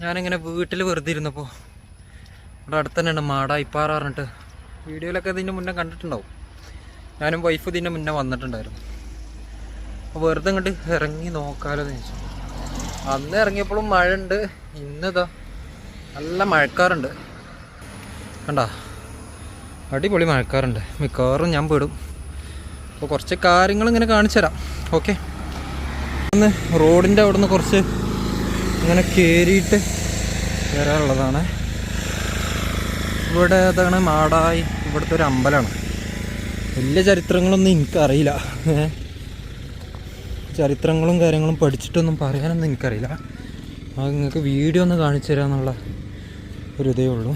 ഞാനിങ്ങനെ വീട്ടിൽ വെറുതെ ഇരുന്നപ്പോൾ ഇവിടെ അടുത്ത് തന്നെയാണ് മാട ഇപ്പാറ പറഞ്ഞിട്ട് വീഡിയോയിലൊക്കെ ഇതിന്റെ മുന്നേ കണ്ടിട്ടുണ്ടാവും. ഞാനും വൈഫ് ഇതിന്റെ മുന്നേ വന്നിട്ടുണ്ടായിരുന്നു. അപ്പോൾ വെറുതെ ഇങ്ങോട്ട് ഇറങ്ങി നോക്കാലോ എന്ന് ചോദിച്ചു അന്ന് ഇറങ്ങിയപ്പോഴും മഴ ഉണ്ട് ഇന്നിതാ നല്ല മഴക്കാറുണ്ട്. കണ്ടാ? അടിപൊളി മഴക്കാറുണ്ട്. മിക്കവാറും ഞാൻ പെടും. അപ്പോൾ കുറച്ച് കാര്യങ്ങൾ ഇങ്ങനെ കാണിച്ചു തരാം ഓക്കെ? ഒന്ന് റോഡിന്റെ അവിടെ നിന്ന് കുറച്ച് ഇങ്ങനെ കയറിയിട്ട് കയറാറുള്ളതാണ് ഇവിടെ അതാണ് മാടായി. ഇവിടുത്തെ ഒരു അമ്പലമാണ്. വലിയ ചരിത്രങ്ങളൊന്നും എനിക്കറിയില്ല. ചരിത്രങ്ങളും കാര്യങ്ങളും പഠിച്ചിട്ടൊന്നും പറയാനൊന്നും എനിക്കറിയില്ല. അത് നിങ്ങൾക്ക് വീഡിയോ ഒന്ന് കാണിച്ചു തരാമെന്നുള്ള ഒരു ഇതേ ഉള്ളൂ.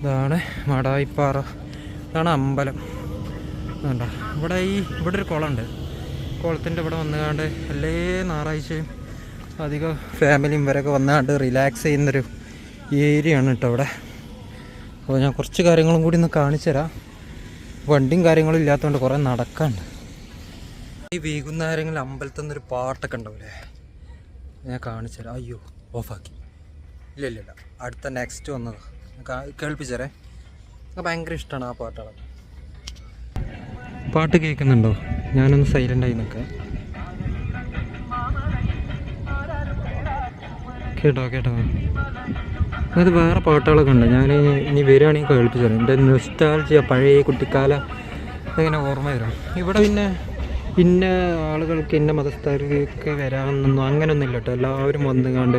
ഇതാണ് മാടായിപ്പാറ. ഇതാണ് അമ്പലം. ഇവിടെ ഈ ഇവിടെ ഒരു കുളമുണ്ട്. കുളത്തിന്റെ ഇവിടെ വന്നുകാണ്ട് എല്ലാ ഞായറാഴ്ചയും അധികം ഫാമിലിയും ഇവരൊക്കെ വന്നാണ്ട് റിലാക്സ് ചെയ്യുന്നൊരു ഏരിയ ആണ് കേട്ടോ ഇവിടെ അപ്പോൾ ഞാൻ കുറച്ച് കാര്യങ്ങളും കൂടി ഒന്ന് കാണിച്ചു തരാം. വണ്ടിയും കാര്യങ്ങളും ഇല്ലാത്തതുകൊണ്ട് കുറേ നടക്കാണ്ട്. ഈ വൈകുന്നേരങ്ങളിൽ അമ്പലത്തിൽ നിന്നൊരു പാട്ടൊക്കെ ഉണ്ടാവില്ലേ ഞാൻ കാണിച്ചു തരാം. അയ്യോ ഓഫാക്കി. ഇല്ല ഇല്ല ഇല്ല. അടുത്ത നെക്സ്റ്റ് വന്നത്. കേൾപ്പിച്ചേരേ. എനിക്ക് ഭയങ്കര ഇഷ്ടമാണ് ആ പാട്ടുകളൊക്കെ പാട്ട് കേൾക്കുന്നുണ്ടോ? ഞാനൊന്ന് സൈലന്റായി നിൽക്കാം. കേട്ടോ കേട്ടോ. അത് വേറെ പാട്ടുകളൊക്കെ ഉണ്ട്. ഞാൻ ഇനി വരികയാണെങ്കിൽ കേൾപ്പിച്ചു തരാം. എന്റെ നൊസ്റ്റാൾജിയ പഴയ കുട്ടിക്കാല അങ്ങനെ ഓർമ്മ വരും. ഇവിടെ പിന്നെ ഇന്ന ആളുകൾക്ക് ഇന്ന മതസ്ഥർക്ക് വരാമെന്നൊന്നും അങ്ങനെയൊന്നും ഇല്ല കേട്ടോ. എല്ലാവരും വന്നുകാണ്ട്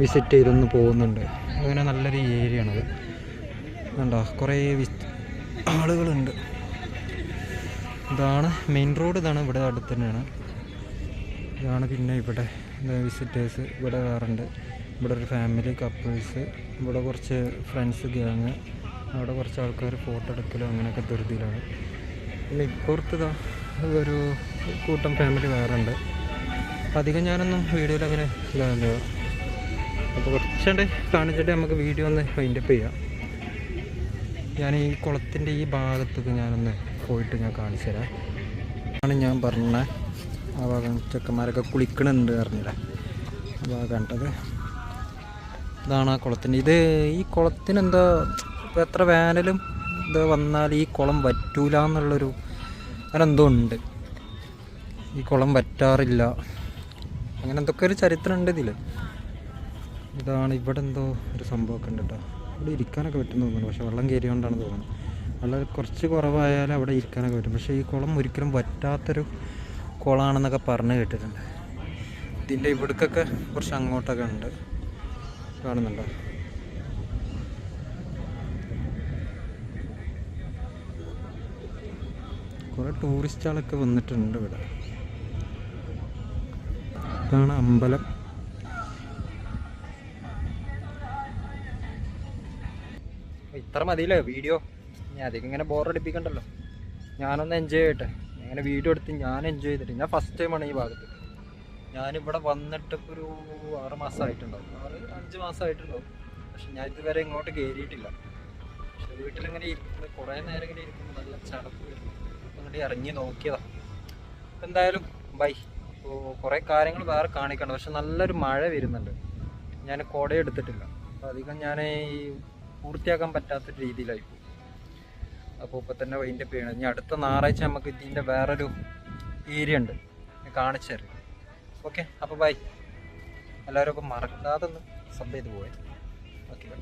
വിസിറ്റ് ചെയ്തൊന്ന് പോകുന്നുണ്ട്. അങ്ങനെ നല്ലൊരു ഏരിയ ആണത് കണ്ടോ കുറേ ആളുകളുണ്ട്. ഇതാണ് മെയിൻ റോഡ് ഇതാണ് ഇവിടെ അടുത്ത് തന്നെയാണ്. ഇതാണ് പിന്നെ ഇവിടെ വിസിറ്റേഴ്സ് ഇവിടെ വേറുണ്ട്. ഇവിടെ ഒരു ഫാമിലി കപ്പിൾസ് ഇവിടെ കുറച്ച് ഫ്രണ്ട്സ് ഗ്യാങ് അവിടെ കുറച്ച് ആൾക്കാർ ഫോട്ടോ എടുക്കലും അങ്ങനെയൊക്കെ ധൃതിയിലാണ്. പിന്നെ ഇപ്പുറത്ത് ഒരു കൂട്ടം ഫാമിലി വേറെ ഉണ്ട്. അധികം ഞാനൊന്നും വീഡിയോയിൽ അങ്ങനെ ഇതാണല്ലോ അപ്പോൾ കുറച്ചുണ്ട് കാണിച്ചിട്ട് നമുക്ക് വീഡിയോ ഒന്ന് വൈൻഡപ്പ് ചെയ്യാം. ഞാൻ ഈ കുളത്തിന്റെ ഈ ഭാഗത്തേക്ക് ഞാനൊന്ന് പോയിട്ട് ഞാൻ കാണിച്ചു തരാം. ആണ് ഞാൻ പറഞ്ഞ ആ ഭാഗം ചെക്കന്മാരൊക്കെ കുളിക്കണുണ്ട് പറഞ്ഞില്ല. ആ ഭാഗം കണ്ടത്. ഇതാണ് ആ കുളത്തിന്റെ. ഇത് ഈ കുളത്തിന് എന്താ ഇപ്പോൾ എത്ര വേനലും ഇത് വന്നാൽ ഈ കുളം വറ്റൂല എന്നുള്ളൊരു അങ്ങനെന്തോ ഉണ്ട്. ഈ കുളം പറ്റാറില്ല അങ്ങനെ എന്തൊക്കെ ഒരു ചരിത്രം ഉണ്ട് ഇതിൽ ഇതാണ് ഇവിടെ എന്തോ ഒരു സംഭവമൊക്കെ ഉണ്ട് കേട്ടോ. ഇവിടെ ഇരിക്കാനൊക്കെ പറ്റുന്നു തോന്നുന്നു. പക്ഷേ വെള്ളം കയറിയോണ്ടാണ് തോന്നുന്നത് വെള്ളം കുറച്ച് കുറവായാലും അവിടെ ഇരിക്കാനൊക്കെ പറ്റും. പക്ഷേ ഈ കുളം ഒരിക്കലും വറ്റാത്തൊരു കുളമാണെന്നൊക്കെ പറഞ്ഞ് കേട്ടിട്ടുണ്ട്. ഇതിന്റെ ഇവിടേക്കൊക്കെ കുറച്ച് അങ്ങോട്ടൊക്കെ ഉണ്ട്. കാണുന്നുണ്ടോ. കുറേ ടൂറിസ്റ്റുകളൊക്കെ വന്നിട്ടുണ്ട് ഇവിടെ. ഇതാണ് അമ്പലം. ഇത്ര മതിയല്ലേ വീഡിയോ. ഞാൻ അധികം ഇങ്ങനെ ബോറടിപ്പിക്കണ്ടല്ലോ ഞാനൊന്ന് എൻജോയ് ചെയ്യട്ടെ. അങ്ങനെ വീഡിയോ എടുത്ത് ഞാൻ എൻജോയ് ചെയ്തിട്ട് ഞാൻ ഫസ്റ്റ് ടൈമാണ് ഈ ഭാഗത്ത്. ഞാനിവിടെ വന്നിട്ട് ഇപ്പോൾ ഒരു ആറ് മാസമായിട്ടുണ്ടാവും. ആറ് അഞ്ച് മാസമായിട്ടുണ്ടാവും. പക്ഷെ ഞാൻ ഇതുവരെ ഇങ്ങോട്ട് കയറിയിട്ടില്ല. പക്ഷെ വീട്ടിലിങ്ങനെ ഇരിക്കുന്നത് കുറേ നേരം ഇങ്ങനെ ഇരിക്കുമ്പോൾ നല്ല ചടപ്പ് അങ്ങോട്ട് ഇറങ്ങി നോക്കിയതാ. എന്തായാലും ബൈ. ഇപ്പോൾ കുറേ കാര്യങ്ങൾ വേറെ കാണിക്കണം പക്ഷെ നല്ലൊരു മഴ വരുന്നുണ്ട്. ഞാൻ കുട എടുത്തിട്ടില്ല. അപ്പോൾ അധികം ഞാൻ ഈ പൂർത്തിയാക്കാൻ പറ്റാത്ത രീതിയിലായി പോയി. അപ്പോൾ ഇപ്പോൾ തന്നെ വൈന്റെ പേണ് ഇനി അടുത്ത ഞായറാഴ്ച നമുക്ക് ഇതിന്റെ വേറൊരു ഏരിയ ഉണ്ട്. കാണിച്ചു തരാം. ഓക്കെ അപ്പോൾ ബൈ എല്ലാവരും അപ്പോൾ മറക്കാതെ ഒന്ന് സബ് ചെയ്ത് പോയേ ഓക്കെ ബൈ